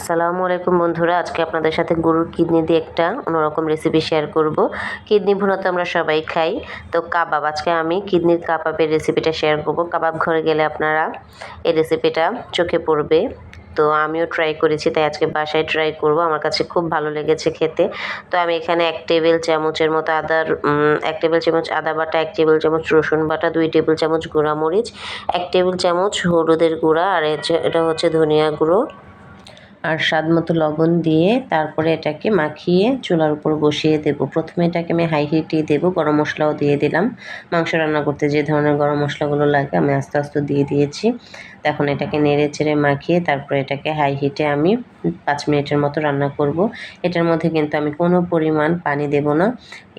আসসালামু আলাইকুম বন্ধুরা, আজকে আপনাদের সাথে গরুর কিডনি দিয়ে একটা অন্যরকম রেসিপি শেয়ার করব। কিডনি ভুনা তো আমরা সবাই খাই। তো কাবাব, আজকে আমি কিডনির কাবাবের রেসিপিটা শেয়ার করব। কাবাব ঘরে গেলে আপনারা এই রেসিপিটা চোখে পড়বে। তো আমিও ট্রাই করেছি, তাই আজকে বাসায় ট্রাই করব। আমার কাছে খুব ভালো লেগেছে খেতে। তো আমি এখানে এক টেবিল চামচের মতো আদার এক টেবিল চামচ আদা বাটা, এক টেবিল চামচ রসুন বাটা, দুই টেবিল চামচ গুঁড়া মরিচ এক টেবিল চামচ হলুদের গুঁড়া, আর এটা হচ্ছে ধনিয়া গুঁড়ো। আর স্বাদ মতো লবণ দিয়ে তারপরে এটাকে মাখিয়ে চুলার উপর বসিয়ে দেব। প্রথমে এটাকে আমি হাই হিটে দেবো, গরম মশলাও দিয়ে দিলাম। মাংস রান্না করতে যে ধরনের গরম মশলাগুলো লাগে, আমি আস্তে আস্তে দিয়ে দিয়েছি। এখন এটাকে নেড়ে চেড়ে মাখিয়ে তারপরে এটাকে হাই হিটে আমি পাঁচ মিনিটের মতো রান্না করব। এটার মধ্যে কিন্তু আমি কোনো পরিমাণ পানি দেব না।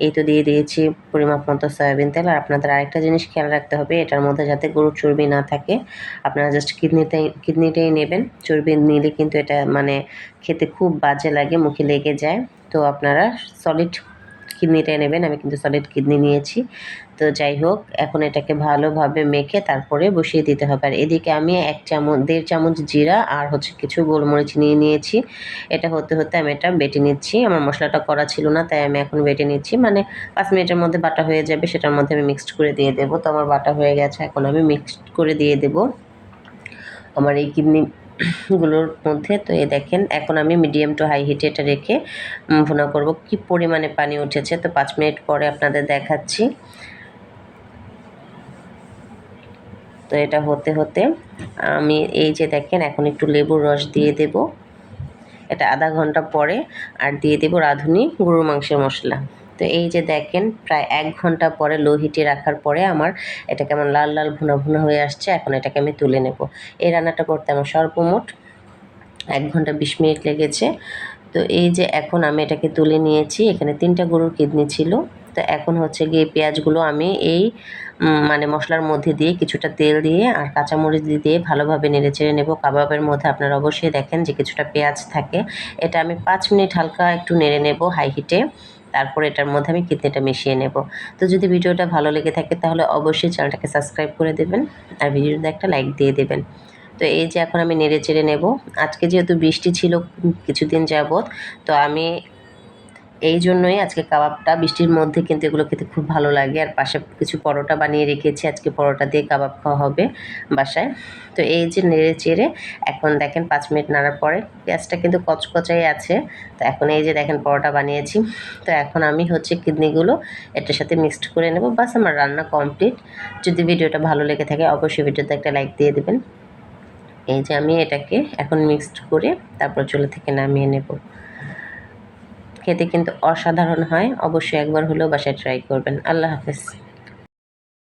এই তো দিয়ে দিয়েছি পরিমাপ মতো সয়াবিন তেল। আর আপনাদের আরেকটা জিনিস খেয়াল রাখতে হবে, এটার মধ্যে যাতে গরুর চর্বি না থাকে, আপনারা জাস্ট কিডনিটাই কিডনিটাই নেবেন। চর্বি নিলে কিন্তু এটা খেতে খুব বাজে লাগে, মুখে লেগে যায়। তো আপনারা সলিড কিডনিটাই নেবেন, আমি কিন্তু সলিড কিডনি নিয়েছি। তো যাই হোক, এখন এটাকে ভালোভাবে মেখে তারপরে বসিয়ে দিতে হবে। আর এদিকে আমি এক চামচ, দেড় চামচ জিরা আর হচ্ছে কিছু গোলমরিচ নিয়ে নিয়েছি। এটা হতে হতে আমি এটা বেটে নিচ্ছি। আমার মশলাটা করা ছিল না, তাই আমি এখন বেটে নিচ্ছি। মানে পাঁচ মিনিটের মধ্যে বাটা হয়ে যাবে, সেটার মধ্যে আমি মিক্সড করে দিয়ে দেবো। তো আমার বাটা হয়ে গেছে, এখন আমি মিক্সড করে দিয়ে দেবো। আমার এই কিডনি গুলোর মধ্যে। তো এ দেখেন, এখন আমি মিডিয়াম টু হাই হিটে এটা রেখে ভুনা করব। কি পরিমাণে পানি উঠেছে, তো পাঁচ মিনিট পরে আপনাদের দেখাচ্ছি। তো এটা হতে হতে আমি এই যে দেখেন, এখন একটু লেবুর রস দিয়ে দেব। এটা আধা ঘণ্টা পরে, আর দিয়ে দেব রাঁধুনি গরুর মাংসের মশলা। তো এই যে দেখেন, প্রায় এক ঘণ্টা পরে লো হিটে রাখার পরে আমার এটা কেমন লাল লাল ভুনা ভুনা হয়ে আসছে, এখন এটাকে আমি তুলে নেব। এই রান্নাটা করতে আমার সর্বমোট এক ঘণ্টা বিশ মিনিট লেগেছে। তো এই যে এখন আমি এটাকে তুলে নিয়েছি, এখানে তিনটা গরুর কিডনি ছিল। তো এখন হচ্ছে গিয়ে পেঁয়াজগুলো আমি এই মানে মশলার মধ্যে দিয়ে কিছুটা তেল দিয়ে আর কাঁচামরিচ দিয়ে দিয়ে ভালোভাবে নেড়ে চেড়ে নেব। কাবাবের মধ্যে আপনারা অবশ্যই দেখেন যে কিছুটা পেঁয়াজ থাকে। এটা আমি পাঁচ মিনিট হালকা একটু নেড়ে নেব হাই হিটে। তারপর এটার মধ্যে আমি কিডনিটা মিশিয়ে নেব। তো যদি ভিডিওটা ভালো লেগে থাকে তাহলে অবশ্যই চ্যানেলটাকে সাবস্ক্রাইব করে দেবেন আর ভিডিওতে একটা লাইক দিয়ে দেবেন। তো এই যে এখন আমি নেড়ে চেড়ে নেব। আজকে যেহেতু বৃষ্টি ছিল কিছুদিন যাবৎ, তো আমি এই জন্যই আজকে কাবাবটা, বৃষ্টির মধ্যে কিন্তু এগুলো খেতে খুব ভালো লাগে। আর পাশে কিছু পরোটা বানিয়ে রেখেছি, আজকে পরোটা দিয়ে কাবাব খাওয়া হবে বাসায়। তো এই যে নেড়ে চেড়ে, এখন দেখেন পাঁচ মিনিট নাড়ার পরে পেঁয়াজটা কিন্তু কচকচাই আছে। তো এখন এই যে দেখেন পরোটা বানিয়েছি। তো এখন আমি হচ্ছে কিডনিগুলো এটার সাথে মিক্সড করে নেব। বাস আমার রান্না কমপ্লিট। যদি ভিডিওটা ভালো লেগে থাকে, অবশ্যই ভিডিওতে একটা লাইক দিয়ে দেবেন। এই যে আমি এটাকে এখন মিক্সড করে তারপর চুলা থেকে নামিয়ে নেব। খেতে কিন্তু অসাধারণ হয় অবশ্যই একবার হলেও বাসায় ট্রাই করবেন। আল্লাহ হাফেজ।